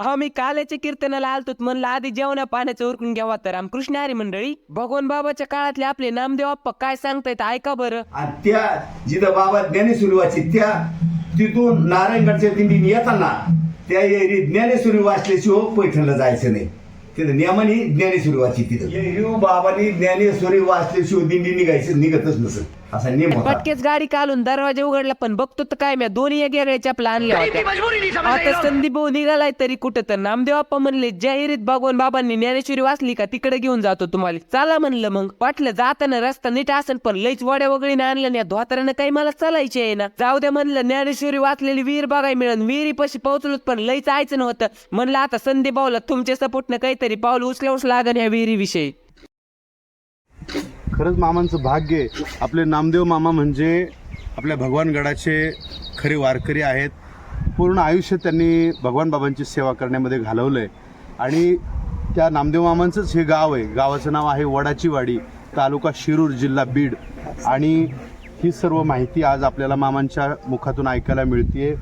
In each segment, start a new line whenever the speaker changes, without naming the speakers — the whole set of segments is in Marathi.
हा मी काल्याच्या कीर्तनाला आलतो म्हणलं आधी जेवणा पाण्याचं उरकून घ्यावा तर. रामकृष्ण हरी मंडळी भगवान बाबाच्या काळातले आपले नामदेव अप्पा काय सांगतायत ऐका बरं.
आणि त्या जिथं बाबा ज्ञानेश्वरी त्या तिथून नारायणगडच्या दिंडीने येताना त्या एरी ज्ञानेश्वरी वाचल्याशिवाय पैठणला जायचं नाही. तिथं नियमाने ज्ञानेश्वरी वाची तिथं बाबांनी ज्ञानेश्वरी वाचल्याशिवाय दिंडी निघायचं निघतच नसत. असा नियम होता.
पटकेच गाडी काढून दरवाजा उघडला पण बघतो तर काय मी दोन्ही एक वेगळ्या चपला आणल्या होत्या. आता संदीप भाऊ निघालाय तरी कुठं तर. नामदेव अप्पा म्हणले जाहिरीत भगवान बाबांनी ज्ञानेश्वरी वाचली का तिकडे घेऊन जातो तुम्हाला. चला म्हणलं मग. वाटलं जाताना रस्ता नीट असन पण लईच वड्या वगैरे आणलं नाही धोतारानं काही मला चालायचे आहे ना. जाऊ द्या म्हणलं ज्ञानेश्वरी वाचलेली विहीर बघाय मिळून. विहिरी पशी पोहोचलो पण लईच आयचं नव्हतं. म्हणलं आता संदीप भाऊला तुमच्या सपोर्टनं काहीतरी पाऊल उचल्यावच लागन या विहिरीविषयी.
खरंच मामांचं भाग्य आहे. आपले नामदेव मामा म्हणजे आपल्या भगवानगडाचे खरे वारकरी आहेत. पूर्ण आयुष्य त्यांनी भगवान बाबांची सेवा करण्यामध्ये घालवलं आहे आणि त्या नामदेव मामांचंच हे गाव आहे. गावाचं नाव आहे वडाची वाडी तालुका शिरूर जिल्हा बीड. आणि ही सर्व माहिती आज आपल्याला मामांच्या मुखातून ऐकायला मिळते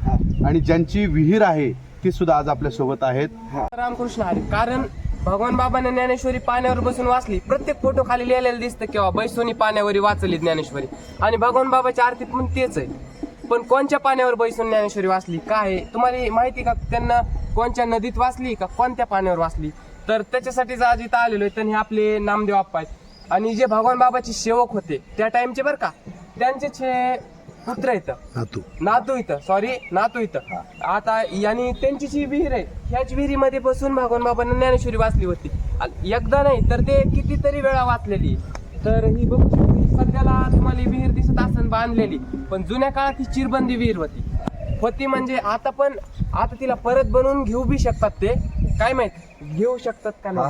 आणि ज्यांची विहीर आहे ती सुद्धा आज आपल्यासोबत आहेत.
रामकृष्ण हरी कारण भगवान बाबाने ज्ञानेश्वरी पाण्यावर बसून वाचली. प्रत्येक फोटो खाली लिहिलेलं दिसतं किंवा बैसोनी पाण्यावरी वाचली ज्ञानेश्वरी. आणि भगवान बाबाच्या आरतीत पण तेच आहे. पण कोणत्या पाण्यावर बैसून ज्ञानेश्वरी वाचली? काय तुम्हाला माहिती का? त्यांना कोणत्या नदीत वाचली का? कोणत्या पाण्यावर वाचली? तर त्याच्यासाठीच आज इथं आलेलो आहे तर हे आपले नामदेव आप्पा आहेत. आणि जे भगवान बाबाचे सेवक होते त्या टाइमचे बरं का? त्यांचे पुत्र येतं
नातू.
नातू इथं. सॉरी नातू इथं. आता यांनी त्यांची जी विहीर आहे ह्याच विहिरीमध्ये बसून भगवान बाबांना ज्ञानेश्वरी वाचली होती. एकदा नाही तर ते कितीतरी वेळा वाचलेली तर ही बघू शकता, ही सध्याला तुम्हाला ही विहीर दिसत असेल बांधलेली. पण जुन्या काळात ही चिरबंदी विहीर होती. होती म्हणजे आता पण आता तिला परत बनवून घेऊ बी शकतात ते. काय माहीत? घेऊ शकतात का नाही?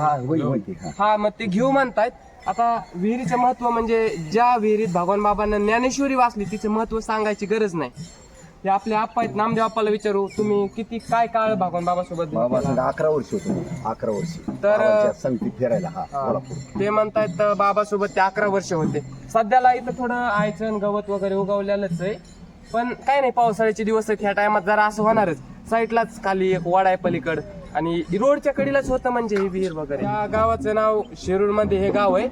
हा मग ते घेऊ म्हणतायत. आता विहिरीचं महत्त्व म्हणजे ज्या विहिरीत भगवान बाबांना ज्ञानेश्वरी वाचली तिचं महत्त्व सांगायची गरज नाही. हे आपले आप्पा आहेत नामदेव आप्पाला विचारू तुम्ही किती काय काळ भगवान बाबा सोबत
बाबा संग अकरा वर्ष होतो. अकरा वर्ष.
तर-
फिरायला हा कोल्हापूर.
ते म्हणतायत बाबा सोबत ते अकरा वर्ष होते. सध्याला इथं थोडं आयचन गवत वगैरे उगवलेलंच आहे. पण काय नाही पावसाळ्याचे दिवस आहेत ह्या टायमात जरा असं होणारच. साईडलाच खाली एक वाडा आहे पलीकड. आणि रोडच्या कडेलाच होतं म्हणजे ही विहीर वगैरे. या गावाचं नाव शिरूरमध्ये हे गाव आहे.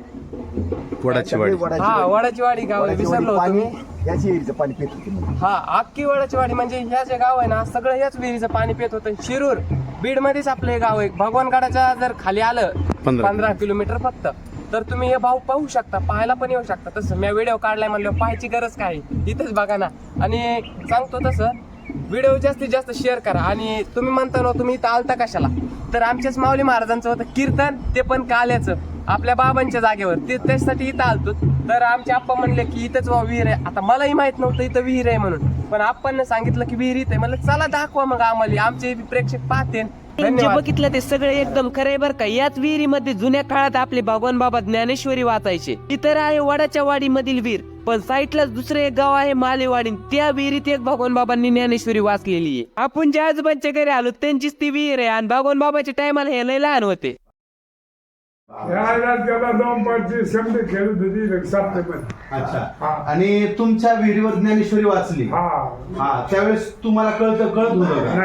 वडाची वाडी
हा वडाची वाडी गाव आहे. विसरलो होतो
पाणी
मी.
याची एरीचं पाणी पित होती. म्हणून.
हा अख्खी वडाची वाडी म्हणजे ह्या जे गाव आहे ना सगळं ह्याच विहिरीचं पाणी पित होतं. शिरूर बीड मध्येच आपलं हे गाव आहे. भगवानगडाच्या जर खाली आलं.
पंधरा
किलोमीटर फक्त. तर तुम्ही हे भाऊ पाहू शकता पाहायला पण येऊ शकता. तसं मी व्हिडिओ काढलाय म्हणलं पाहायची गरज काय आहे? इथेच बघा ना. आणि सांगतो तसं व्हिडिओ जास्तीत जास्त शेअर करा. आणि तुम्ही म्हणता ना तुम्ही इथं आलता कशाला? तर आमच्याच माऊली महाराजांचं होतं कीर्तन ते पण काल्याचं. आपल्या बाबांच्या जागेवर ते त्याच्यासाठी इथं आलतो. तर आमचे आप्पा म्हणले की इथंच वा विहीर आहे. आता मलाही माहीत नव्हतं इथं विहीर आहे म्हणून. पण आप्पांना सांगितलं की विहीर इथं म्हणलं चला दाखवा मग आम्हाला. आमचे प्रेक्षक पाहते जे बघितलं ते सगळं एकदम खरंय बरं का. याच विहिरीमध्ये जुन्या काळात आपले भगवान बाबा ज्ञानेश्वरी वाचायचे. इतर आहे वडाच्या वाडी मधील विहीर पण साईडलाच दुसरं एक गाव आहे मालेवाडी. त्या विहिरीत एक भगवान बाबांनी ज्ञानेश्वरी वाचलेली आहे. आपण ज्या आजोबांच्या घरी आलो त्यांचीच ती विहीर आहे आणि भगवान बाबाच्या टायमाला हे लय लहान होते.
राहिला त्याला दोन पाचशे शब्द खेळत होती लक्षात पण
अच्छा. आणि तुमच्या विहिरीवर ज्ञानेश्वरी वाचली.
हा.
हा त्यावेळेस तुम्हाला कळत कळत होतं का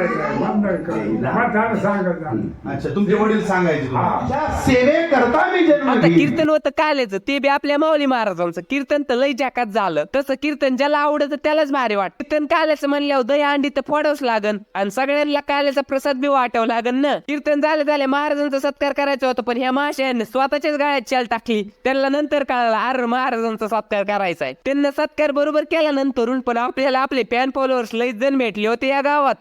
नाही
अच्छा तुमचे वडील सांगायचे तुम्हाला.
हा.
त्या सेवेकरता मी जन्म
आता
घेईन.
कीर्तन होतं कालेचं ते बी आपल्या माऊली महाराजांचं. कीर्तन तर लय जाकात झालं. तसं कीर्तन ज्याला आवडतं त्यालाच भारी वाटत. कीर्तन काल्याचं म्हणल्यावर दही अंडी तर फोडावंच लागन. आणि सगळ्यांना काल्याचा प्रसाद बी वाटावं लागन ना. कीर्तन झालं झालं महाराजांचा सत्कार करायचा होता पण ह्या माशाने स्वतःच्याच गाळ्यात चाल टाकली. त्यांना नंतर कळालं अरे महाराजांचा सत्कार करायचा आहे. त्यांना सत्कार बरोबर केला नंतरून पण आपल्याला आपले फॅन फॉलोअर्स लय जण भेटले होते या गावात.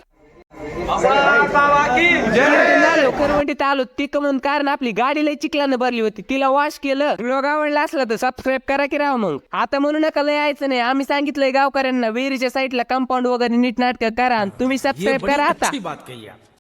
आलो आलो ती म्हणून कारण आपली गाडी लय चिकलानं भरली होती. तिला वॉश केलं. व्लॉग आवडला असला तर सबस्क्राईब करा की राव मग. आता म्हणू नका लय यायचं नाही. आम्ही सांगितलंय गावकऱ्यांना विहिरीच्या साईडला कंपाऊंड वगैरे नीट नाटक करा आणि तुम्ही सबस्क्राईब करा आता.